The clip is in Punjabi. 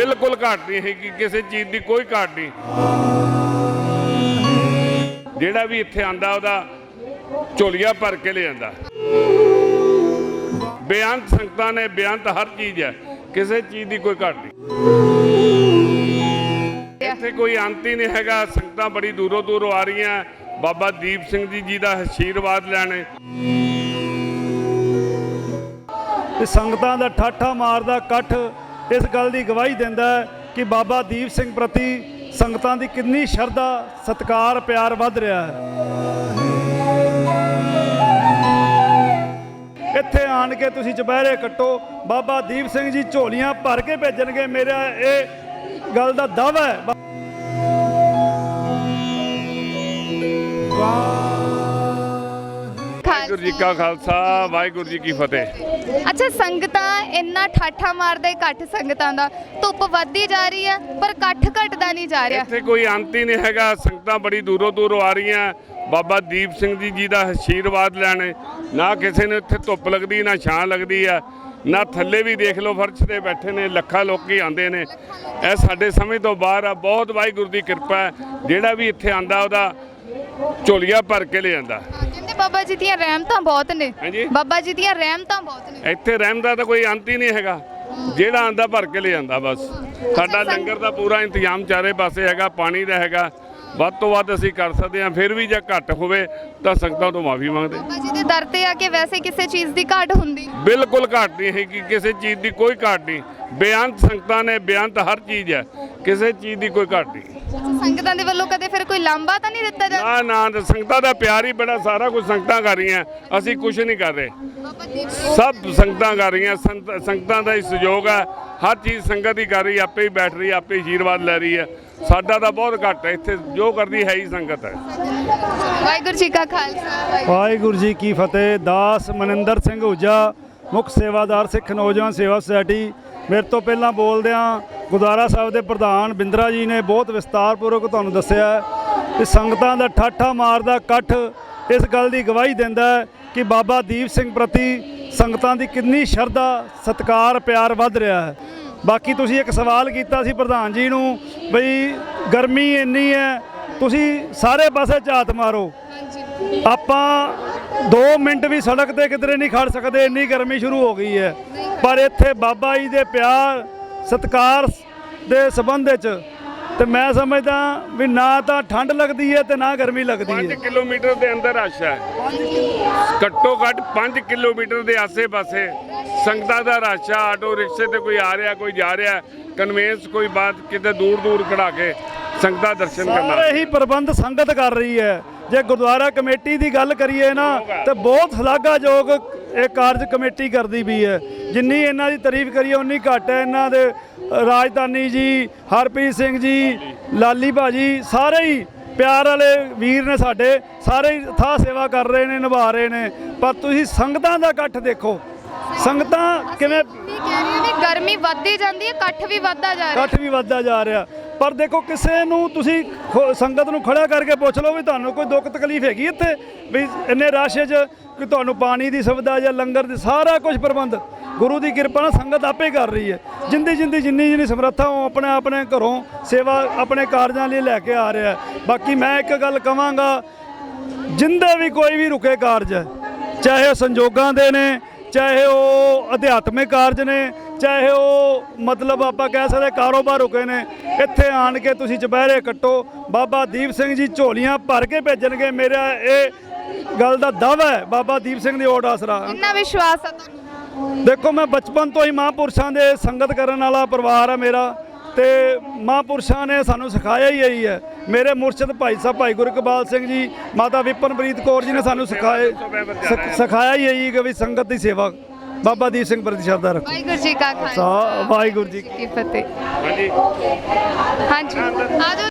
ਬਿਲਕੁਲ ਘਾਟ ਨਹੀਂ ਹੈਗੀ, ਕਿਸੇ ਚੀਜ਼ ਦੀ ਕੋਈ ਘਾਟ ਨਹੀਂ। ਜਿਹੜਾ ਵੀ ਇੱਥੇ ਆਂਦਾ ਉਹਦਾ ਝੋਲੀਆਂ ਭਰ ਕੇ ਲੈ ਜਾਂਦਾ। ਬੇਅੰਤ ਸੰਗਤਾਂ ਨੇ, ਬੇਅੰਤ ਹਰ ਚੀਜ਼ ਹੈ, ਕਿਸੇ ਚੀਜ਼ ਦੀ ਕੋਈ ਘਾਟ ਨਹੀਂ। ਇੱਥੇ ਕੋਈ ਅੰਤ ਹੀ ਨਹੀਂ ਹੈਗਾ, ਸੰਗਤਾਂ ਬੜੀ ਦੂਰੋਂ ਦੂਰੋਂ ਆ ਰਹੀਆਂ। ਬਾਬਾ ਦੀਪ ਸਿੰਘ ਜੀ ਜੀ ਦਾ ਆਸ਼ੀਰਵਾਦ ਲੈਣੇ। ਤੇ ਸੰਗਤਾਂ ਦਾ ਠਾਠਾ ਮਾਰਦਾ ਇਕੱਠ। ਇਸ ਗੱਲ ਦੀ ਗਵਾਹੀ ਦਿੰਦਾ ਕਿ ਬਾਬਾ ਦੀਪ ਸਿੰਘ ਪ੍ਰਤੀ ਸੰਗਤਾਂ ਦੀ ਕਿੰਨੀ ਸ਼ਰਧਾ, ਸਤਿਕਾਰ, ਪਿਆਰ ਵੱਧ ਰਿਹਾ ਹੈ। ਇੱਥੇ ਆਣ ਕੇ ਤੁਸੀਂ ਚੁਪਹਿਰੇ ਕੱਟੋ, ਬਾਬਾ ਦੀਪ ਸਿੰਘ ਜੀ ਝੋਲੀਆਂ ਭਰ ਕੇ ਭੇਜਣਗੇ, ਮੇਰਾ ਇਹ ਗੱਲ ਦਾ ਦਾਅਵਾ ਹੈ। ਵਾਹਿਗੁਰੂ ਜੀ ਕਾ ਖਾਲਸਾ ਵਾਹਿਗੁਰੂ ਜੀ ਕੀ ਫਤਿਹ। ਅੱਛਾ ਸੰਗਤਾਂ ਇੰਨਾ ਠਾਠਾ ਮਾਰਦਾ ਇਕੱਠ ਸੰਗਤਾਂ ਦਾ। ਧੁੱਪ ਵੱਧਦੀ ਜਾ ਰਹੀ ਹੈ ਪਰ ਇਕੱਠ ਘਟਦਾ ਨਹੀਂ ਜਾ ਰਿਹਾ। ਇੱਥੇ ਕੋਈ ਅੰਤ ਹੀ ਨਹੀਂ ਹੈਗਾ। ਸੰਗਤਾਂ ਬੜੀ ਦੂਰੋਂ ਦੂਰੋਂ ਆ ਰਹੀਆਂ। ਬਾਬਾ ਦੀਪ ਸਿੰਘ ਜੀ ਜੀ ਦਾ ਆਸ਼ੀਰਵਾਦ ਲੈਣੇ। ਨਾ ਕਿਸੇ ਨੂੰ ਇੱਥੇ ਧੁੱਪ ਲੱਗਦੀ ਨਾ ਛਾਂ ਲੱਗਦੀ ਆ। ਨਾ ਥੱਲੇ ਵੀ ਦੇਖ ਲਓ ਫਰਸ਼ ਤੇ ਬੈਠੇ ਨੇ। ਲੱਖਾਂ ਲੋਕੀ ਆਉਂਦੇ ਨੇ। ਇਹ ਸਾਡੇ ਸਮਝ ਤੋਂ ਬਾਹਰ ਆ। ਬਹੁਤ ਵਾਹਿਗੁਰੂ ਦੀ ਕਿਰਪਾ ਹੈ। ਜਿਹੜਾ ਵੀ ਇੱਥੇ ਆਂਦਾ ਉਹਦਾ ਝੋਲੀਆਂ ਭਰ ਕੇ ਲੈ ਜਾਂਦਾ ਬਾਬਾ ਜੀ ਦੀਆਂ ਰਹਿਮਤਾਂ ਬਹੁਤ ਨੇ। ਹਾਂਜੀ। ਬਾਬਾ ਜੀ ਦੀਆਂ ਰਹਿਮਤਾਂ ਬਹੁਤ ਨੇ। ਇੱਥੇ ਰਹਿਣ ਦਾ ਤਾਂ ਕੋਈ ਅੰਤ ਹੀ ਨਹੀਂ ਹੈਗਾ। ਜਿਹੜਾ ਆਂਦਾ ਭਰ ਕੇ ਲੈ ਜਾਂਦਾ ਬਸ। ਸਾਡਾ ਲੰਗਰ ਦਾ ਪੂਰਾ ਇੰਤਜ਼ਾਮ ਚਾਰੇ ਪਾਸੇ ਹੈਗਾ ਪਾਣੀ ਦਾ ਹੈਗਾ। ਵੱਧ ਤੋਂ ਵੱਧ ਅਸੀਂ ਕਰ ਸਕਦੇ ਹਾਂ ਫਿਰ ਵੀ ਜੇ ਘੱਟ ਹੋਵੇ ਤਾਂ ਸੰਗਤਾਂ ਤੋਂ ਮਾਫੀ ਮੰਗਦੇ ਬਾਬਾ ਜੀ ਦੇ ਦਰ ਤੇ ਆ ਕੇ ਵੈਸੇ ਕਿਸੇ ਚੀਜ਼ ਦੀ ਘਾਟ ਹੁੰਦੀ। ਬਿਲਕੁਲ ਘਾਟ ਨਹੀਂ ਹੈਗੀ ਕਿਸੇ ਚੀਜ਼ ਦੀ ਕੋਈ ਘਾਟ ਨਹੀਂ। ਬੇਅੰਤ ਸੰਗਤਾਂ ਨੇ ਬੇਅੰਤ ਹਰ ਚੀਜ਼ ਹੈ ਕਿਸੇ ਚੀਜ਼ ਦੀ ਕੋਈ ਘਾਟ ਨਹੀਂ। ਸੰਗਤਾਂ ਦੇ ਵੱਲੋਂ ਕਦੇ ਫਿਰ ਕੋਈ ਲਾਂਬਾ ਤਾਂ ਨਹੀਂ ਦਿੱਤਾ ਜਾਂਦਾ? ਨਾ ਨਾ ਸੰਗਤਾਂ ਦਾ ਪਿਆਰ ਹੀ ਬੜਾ ਸਾਰਾ ਕੁਝ ਸੰਗਤਾਂ ਕਰ ਰਹੀਆਂ ਅਸੀਂ ਕੁਝ ਨਹੀਂ ਕਰ ਰਹੇ। ਬਾਬਾ ਦੀਪ ਸਿੰਘ ਸਭ ਸੰਗਤਾਂ ਕਰ ਰਹੀਆਂ ਸੰਤ- ਸੰਗਤਾਂ ਦਾ ਹੀ ਸਹਿਯੋਗ ਹੈ ਹਰ ਚੀਜ਼ ਸੰਗਤ ਹੀ ਕਰ ਰਹੀ ਹੈ, ਆਪੇ ਹੀ ਬੈਠ ਰਹੀ ਹੈ, ਆਪੇ ਹੀ ਆਸ਼ੀਰਵਾਦ ਲੈ ਰਹੀ ਹੈ। ਸਾਡਾ ਤਾਂ ਬਹੁਤ ਘੱਟ ਹੈ ਇੱਥੇ ਜੋ ਕਰਦੀ ਹੈ ਹੀ ਸੰਗਤ ਹੈ। ਵਾਹਿਗੁਰੂ ਜੀ ਕਾ ਖਾਲਸਾ ਵਾਹਿਗੁਰੂ ਜੀ ਕੀ ਫਤਿਹ। ਦਾਸ ਮਨਿੰਦਰ ਸਿੰਘ ਹੁਜਾ ਮੁੱਖ ਸੇਵਾਦਾਰ ਸਿੱਖ ਨੌਜਵਾਨ ਸੇਵਾ ਸੁਸਾਇਟੀ। ਮੇਰੇ ਤੋਂ ਪਹਿਲਾਂ ਬੋਲਦਿਆਂ ਗੁਰਦੁਆਰਾ ਸਾਹਿਬ ਦੇ ਪ੍ਰਧਾਨ ਬਿੰਦਰਾ ਜੀ ਨੇ ਬਹੁਤ ਵਿਸਤਾਰਪੂਰਵਕ ਤੁਹਾਨੂੰ ਦੱਸਿਆ ਹੈ ਕਿ ਸੰਗਤਾਂ ਦਾ ਠਾਠਾ ਮਾਰਦਾ ਇਕੱਠ ਇਸ ਗੱਲ ਦੀ ਗਵਾਹੀ ਦਿੰਦਾ ਹੈ ਕਿ ਬਾਬਾ ਦੀਪ ਸਿੰਘ ਪ੍ਰਤੀ ਸੰਗਤਾਂ ਦੀ ਕਿੰਨੀ ਸ਼ਰਧਾ, ਸਤਿਕਾਰ, ਪਿਆਰ ਵੱਧ ਰਿਹਾ ਹੈ। ਬਾਕੀ ਤੁਸੀਂ ਇੱਕ ਸਵਾਲ ਕੀਤਾ ਸੀ ਪ੍ਰਧਾਨ ਜੀ ਨੂੰ ਬਈ ਗਰਮੀ ਇੰਨੀ ਹੈ, ਤੁਸੀਂ ਸਾਰੇ ਪਾਸੇ ਝਾਤ ਮਾਰੋ। ਆਪਾਂ 2 ਮਿੰਟ ਵੀ ਸੜਕ ਤੇ ਕਿਧਰੇ ਨਹੀਂ ਖੜ ਸਕਦੇ, ਇੰਨੀ ਗਰਮੀ ਸ਼ੁਰੂ ਹੋ ਗਈ ਹੈ। ਪਰ ਇੱਥੇ ਬਾਬਾ ਜੀ ਦੇ ਪਿਆਰ, ਸਤਕਾਰ ਦੇ ਸਬੰਧ ਵਿੱਚ ਤੇ ਮੈਂ ਸਮਝਦਾ ਵੀ ਨਾ ਤਾਂ ਠੰਡ ਲੱਗਦੀ ਹੈ ਤੇ ਨਾ ਗਰਮੀ ਲੱਗਦੀ 5 ਹੈ ਕਿਲੋਮੀਟਰ ਦੇ ਅੰਦਰ ਰਸ਼ ਹੈ। ਘੱਟੋ ਘੱਟ 5 ਕਿਲੋਮੀਟਰ ਦੇ ਆਸੇ-ਪਾਸੇ ਸੰਗਤਾਂ ਦਾ ਰਸ਼ ਆ ਆਟੋ ਰਿਕਸ਼ੇ ਤੇ ਕੋਈ ਆ ਰਿਹਾ ਕੋਈ ਜਾ ਰਿਹਾ ਕਨਵੈਂਸ ਕੋਈ ਬਾਤ ਕਿਤੇ ਦੂਰ ਦੂਰ ਖੜਾ ਕੇ ਸੰਗਤਾਂ ਦਰਸ਼ਨ ਕਰਨਾ। ਸਾਰੇ ਹੀ ਪ੍ਰਬੰਧ ਸੰਗਤ ਕਰ ਰਹੀ ਹੈ। ਜੇ ਗੁਰਦੁਆਰਾ ਕਮੇਟੀ ਦੀ ਗੱਲ ਕਰੀਏ ਨਾ ਤੇ ਬਹੁਤ ਸ਼ਲਾਘਾਯੋਗ ਇਹ ਕਾਰਜ ਕਮੇਟੀ ਕਰਦੀ ਵੀ ਹੈ। ਜਿੰਨੀ ਇਹਨਾਂ ਦੀ ਤਾਰੀਫ ਕਰੀਏ ਉਨੀ ਘੱਟ ਹੈ। ਇਹਨਾਂ ਦੇ ਰਾਜਧਾਨੀ ਜੀ ਹਰਪ੍ਰੀਤ ਸਿੰਘ ਜੀ ਲਾਲੀ ਭਾਜੀ ਸਾਰੇ ਹੀ ਪਿਆਰ ਵਾਲੇ ਵੀਰ ਨੇ ਸਾਡੇ ਸਾਰੇ ਹੀ ਥਾਂ ਸੇਵਾ ਕਰ ਰਹੇ ਨੇ ਨਿਭਾ ਰਹੇ ਨੇ। ਪਰ ਤੁਸੀਂ ਸੰਗਤਾਂ ਦਾ ਇਕੱਠ ਦੇਖੋ। ਸੰਗਤਾਂ ਕਿਵੇਂ ਵੀ ਕਹਿ ਰਹੀਆਂ ਨੇ ਗਰਮੀ ਵੱਧਦੀ ਜਾਂਦੀ ਹੈ ਇਕੱਠ ਵੀ ਵੱਧਦਾ ਜਾ ਰਿਹਾ। ਇਕੱਠ ਵੀ ਵੱਧਦਾ ਜਾ ਰਿਹਾ। ਪਰ ਦੇਖੋ ਕਿਸੇ ਨੂੰ ਤੁਸੀਂ ਖੋ- ਸੰਗਤ ਨੂੰ ਖੜਾ ਕਰਕੇ ਪੁੱਛ ਲਓ ਵੀ ਤੁਹਾਨੂੰ ਕੋਈ ਦੁੱਖ ਤਕਲੀਫ ਹੈਗੀ ਇੱਥੇ? ਵੀ ਇੰਨੇ ਰਸ਼ 'ਚ ਕਿ ਤੁਹਾਨੂੰ ਪਾਣੀ ਦੀ ਸੁਵਿਧਾ ਜਾਂ ਲੰਗਰ ਦੀ ਸਾਰਾ ਕੁਝ ਪ੍ਰਬੰਧ ਗੁਰੂ ਦੀ ਕਿਰਪਾ ਨਾਲ ਸੰਗਤ ਆਪੇ ਕਰ ਰਹੀ ਹੈ। ਜਿੰਦੀ ਜਿੰਦੀ ਜਿੰਨੀ ਜਿੰਨੀ ਸਮਰੱਥਾ ਉਹ ਆਪਣੇ ਆਪਣੇ ਘਰੋਂ ਸੇਵਾ ਆਪਣੇ ਕਾਰਜਾਂ ਲਈ ਲੈ ਕੇ ਆ ਰਿਹਾ ਬਾਕੀ ਮੈਂ ਇੱਕ ਗੱਲ ਕਵਾਂਗਾ, ਜਿੰਦੇ ਵੀ ਕੋਈ ਵੀ ਰੁਕੇ ਕਾਰਜ ਹੈ, ਚਾਹੇ ਉਹ ਸੰਜੋਗਾਂ ਦੇ ਨੇ, ਚਾਹੇ ਉਹ ਅਧਿਆਤਮਿਕ ਕਾਰਜ ਨੇ, ਚਾਹੇ ਉਹ ਮਤਲਬ ਆਪਾਂ ਕਹਿ ਸਕਦੇ ਕਾਰੋਬਾਰ ਰੁਕੇ ਨੇ, ਇੱਥੇ ਆਣ ਕੇ ਤੁਸੀਂ ਚੁਪਹਿਰੇ ਕੱਟੋ, ਬਾਬਾ ਦੀਪ ਸਿੰਘ ਜੀ ਝੋਲੀਆਂ ਭਰ ਕੇ ਭੇਜਣਗੇ, ਮੇਰਾ ਇਹ ਗੱਲ ਦਾ ਦਾਅਵਾ ਹੈ, ਬਾਬਾ ਦੀਪ ਸਿੰਘ ਦੀ ਓਟ ਆਸਰਾ। ਇੰਨਾ ਵਿਸ਼ਵਾਸ ਆ ਤੁਹਾਨੂੰ? ਦੇਖੋ ਮੈਂ ਬਚਪਨ ਤੋਂ ਹੀ ਮਹਾਂਪੁਰਸ਼ਾਂ ਦੇ ਸੰਗਤ ਕਰਨ ਵਾਲਾ ਪਰਿਵਾਰ ਹੈ ਮੇਰਾ ਤੇ ਮਹਾਂਪੁਰਸ਼ਾਂ ਨੇ ਸਾਨੂੰ ਸਿਖਾਇਆ ਹੀ ਇਹੀ ਹੈ। ਮੇਰੇ ਮੁਰਸ਼ਿਦ ਭਾਈ ਸਾਹਿਬ ਭਾਈ ਗੁਰਕਬਾਲ ਸਿੰਘ ਜੀ ਮਾਤਾ ਵਿਪਨਪ੍ਰੀਤ ਕੌਰ ਜੀ ਨੇ ਸਾਨੂੰ ਸਿਖਾਏ ਸਿਖ- ਸਿਖਾਇਆ ਹੀ ਇਹੀ ਕਿ ਵੀ ਸੰਗਤ ਦੀ ਸੇਵਾ ਬਾਬਾ ਦੀਪ ਸਿੰਘ ਪ੍ਰਤੀ ਸ਼ਰਧਾ ਰੱਖੋ। ਵਾਹਿਗੁਰੂ ਜੀ ਕਾ ਖਾਲਸਾ ਵਾਹਿਗੁਰੂ ਜੀ ਕੀ ਕੀ ਫਤਿਹ। ਹਾਂਜੀ। ਹਾਂਜੀ। ਆਜੋ